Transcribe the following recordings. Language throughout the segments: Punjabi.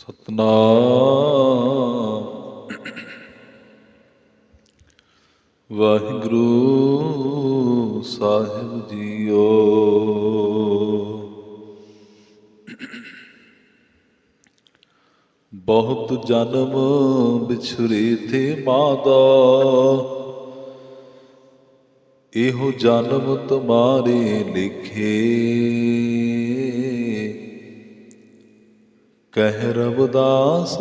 ਸਤਨਾਮ। ਵਾਹਿਗੁਰੂ ਸਾਹਿਬ ਜੀਓ। ਬਹੁਤ ਜਨਮ ਵਿਛੜੇ ਥੇ ਮਾਦਾ। ਇਹੋ ਜਨਮ ਤੁਮਾਰੇ ਲਿਖੇ। ਕਹਿ ਰਬਦਾਸ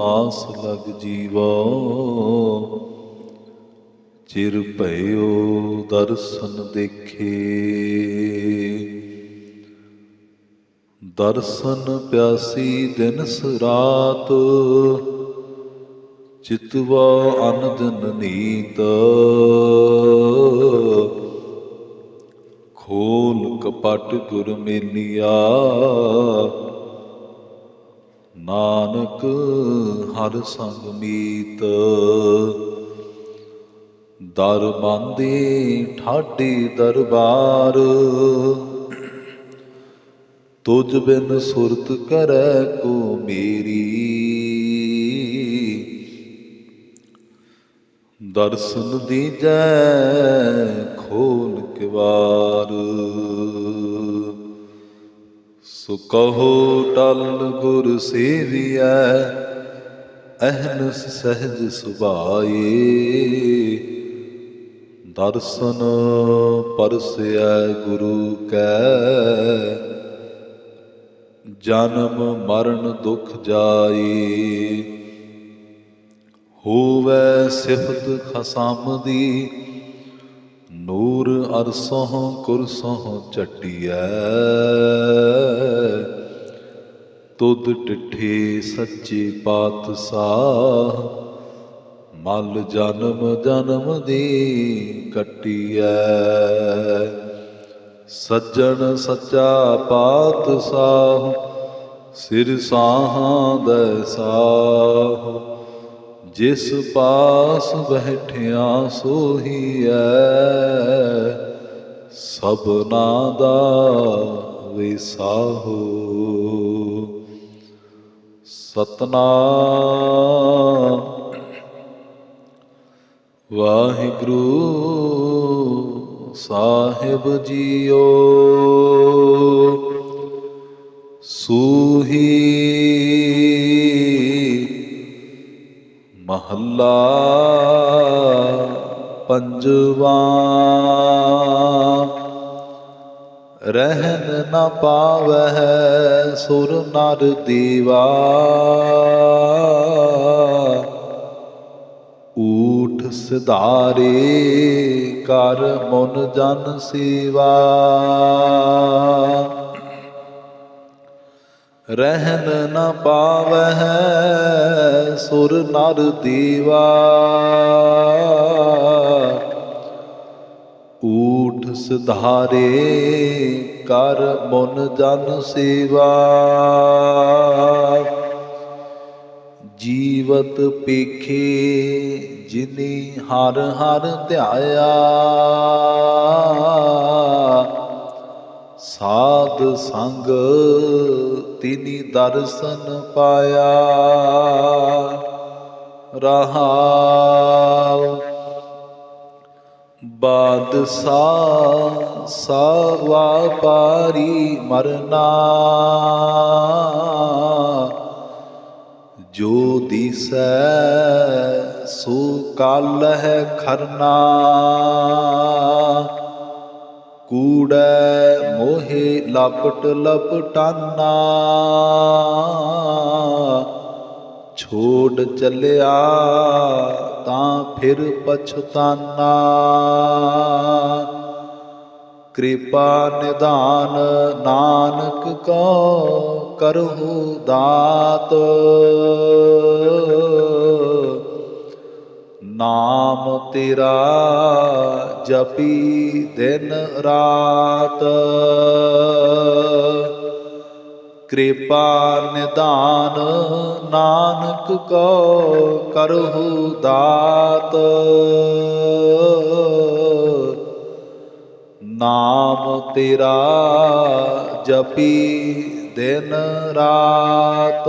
ਆਸ ਲਗ ਜੀਵਾ। ਚਿਰ ਭਇਓ ਦਰਸ਼ਨ ਦੇਖੇ। ਦਰਸ਼ਨ ਪਿਆਸੀ ਦਿਨ ਸਰਾਤ, ਚਿਤਵਾ ਅਨੰਦਨ ਨੀਤ। ਖੋਲ ਕਪਟ ਗੁਰ ਮੇਲਿਆ ਨਾਨਕ ਹਰ ਸੰਗ ਮੀਤ। ਦਰ ਬੰਦੇ ਠਾਡੇ ਦਰਬਾਰ। ਤੁਝ ਬਿਨ ਸੁਰਤ ਕਰੈ ਕੋ ਮੇਰੀ। ਦਰਸ਼ਨ ਦੀਜੈ ਖੋਲ ਕਿਵਾਰ। ਸੋ ਕਹੋ ਟਲ ਗੁਰ ਸੇਵੀਐ ਅਹਨਸ ਸਹਿਜ ਸੁਭਾਏ। ਦਰਸ਼ਨ ਪਰਸਿਐ ਗੁਰੂ ਕੈ, ਜਨਮ ਮਰਨ ਦੁਖ ਜਾਏ। ਹੋਵੇ ਸਿਫਤ ਖਸਮ ਦੀ ਨੂਰ ਅਰਸੋਂ ਕੁਰਸੋਂ ਚਟਿਐ ਤੁਧ ਟਿਠੇ ਸੱਚੇ ਪਾਤਸ਼ਾਹ, ਮਲ ਜਨਮ ਜਨਮ ਦੀ ਕਟਿਐ। ਸੱਜਣ ਸੱਚਾ ਪਾਤਸ਼ਾਹ, ਸਿਰ ਸਾਹਾਂ ਦੇ ਜਿਸ ਪਾਸ ਬੈਠਿਆ ਸੋਹੀਐ ਸਭਨਾ ਦਾ ਵਿਸਾਹੋ। ਸਤਨਾਮ। ਵਾਹਿਗੁਰੂ ਸਾਹਿਬ ਜੀਓ। ਸੂਹੀ ਮਹੱਲਾ ਪੰਜਵਾ। ਰਹਿਨ ਨ ਪਾਵਹਿ ਸੁਰ ਨਰ ਦੀਵਾ। ਊਠ ਸਿਧਾਰੇ ਕਰ ਮਨ ਜਨ ਸੇਵਾ। ਰਹਿਨ ਨ ਪਾਵਹਿ ਸੁਰ ਨਰ ਦੀਵਾ। ਊਠ ਸਿਧਾਰੇ ਕਰ ਮਨ ਜਨ ਸੇਵਾ। ਜੀਵਤ ਪੇਖੇ ਜਿਨੀ ਹਰ ਹਰ ਧਿਆਇਆ। ਸਾਧ ਸੰਗ ਤਿਨੀ ਦਰਸ਼ਨ ਪਾਇਆ। ਰਹਾਉ ਬਾਦਸ਼ਾਹ ਸਾਵਾ ਪਾਰੀ ਮਰਨਾ। ਜੋ ਦਿਸੈ ਸੋ ਕਲ ਹੈ ਖਰਨਾ। ਕੂੜੈ ਮੋਹਿ ਲਪਟ ਲਪਟਾਨਾ। ਛੋੜ ਚੱਲਿਆ ਤਾਂ ਫਿਰ ਪਛਤਾਨਾ। ਕਿਰਪਾ ਨਿਦਾਨ ਨਾਨਕ ਕੋ ਕਰਹੁ ਦਾਤ। ਨਾਮ ਤੇਰਾ ਜਪੀ ਦਿਨ ਰਾਤ। ਕਿਰਪਾ ਨਿਦਾਨ ਨਾਨਕ ਕੋ ਕਰਹੁ ਦਾਤ। ਨਾਮ ਤੇਰਾ ਜਪੀ ਦਿਨ ਰਾਤ।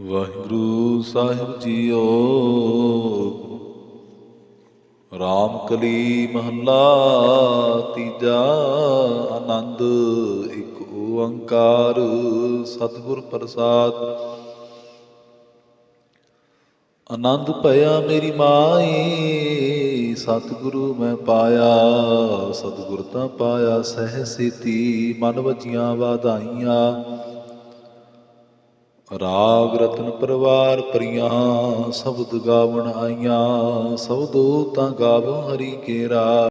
ਵਾਹਿਗੁਰੂ ਸਾਹਿਬ ਜੀਓ। ਰਾਮ ਕਲੀ ਮਹੱਲਾ, ਤੀਜਾ ਆਨੰਦ, ਇੱਕ ਓੰਕਾਰ ਸਤਿਗੁਰ ਪ੍ਰਸਾਦ। ਆਨੰਦ ਭਇਆ ਮੇਰੀ ਮਾਈ, ਸਤਿਗੁਰੂ ਮੈਂ ਪਾਇਆ, ਸਤਿਗੁਰ ਤਾਂ ਪਾਇਆ ਸਹਿ ਸੇਤੀ, ਮਨ ਵਜੀਆਂ ਵਾਧਾਈਆਂ। ਰਾਗ ਰਤਨ ਪਰਵਾਰ ਪਰੀਆਂ ਸ਼ਬਦ ਗਾਵਣ ਆਈਆਂ ਸਬਦੋ ਤਾਂ ਗਾਵੋ ਹਰੀ ਕੇਰਾ।